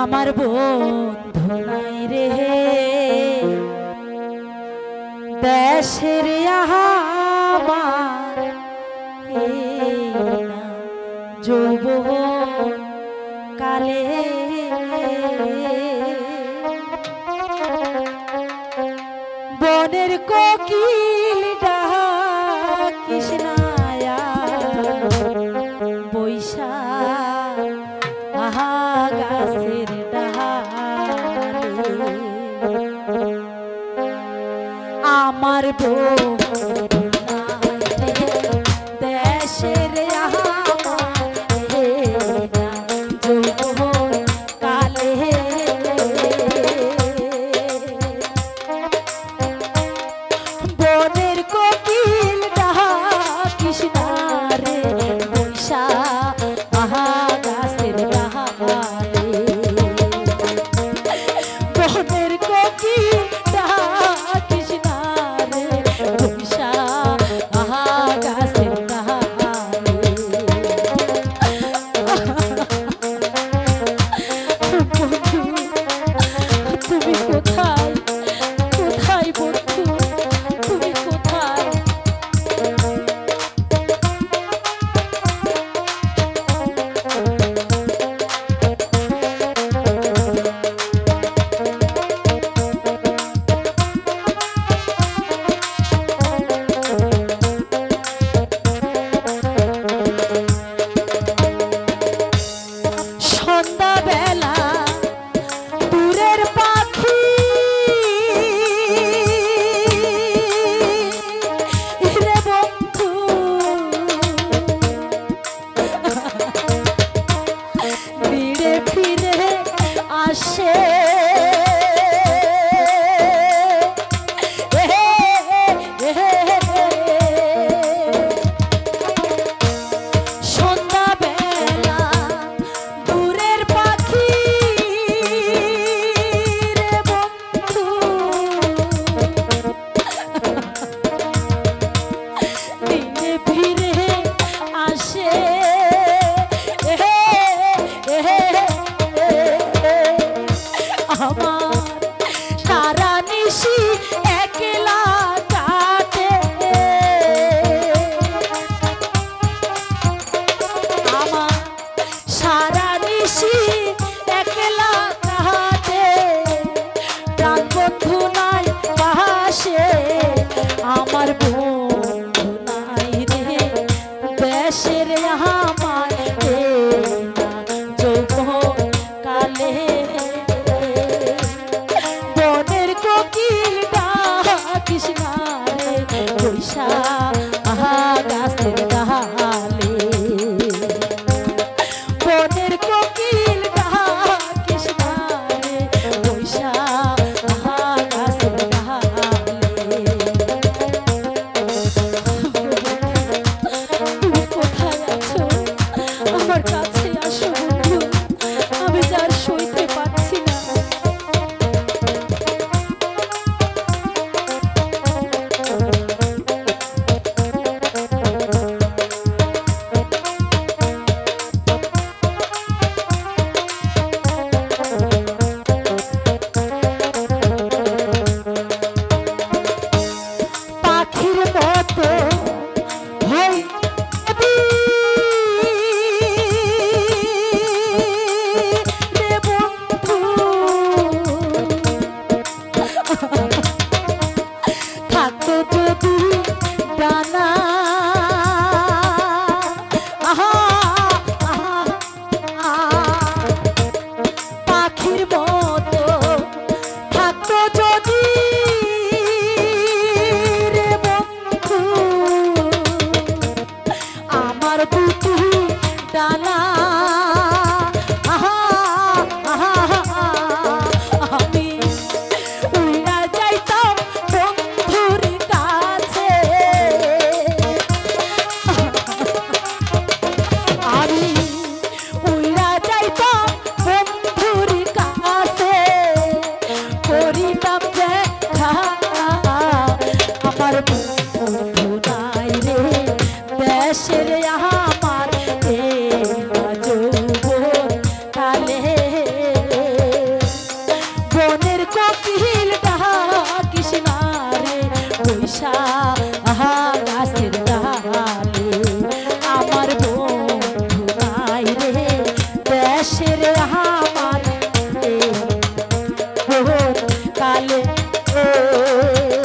আমার বন্ধু নাই রে দেশের আমার যৌব কালে। বনের কোকিল আমার share. 下。রে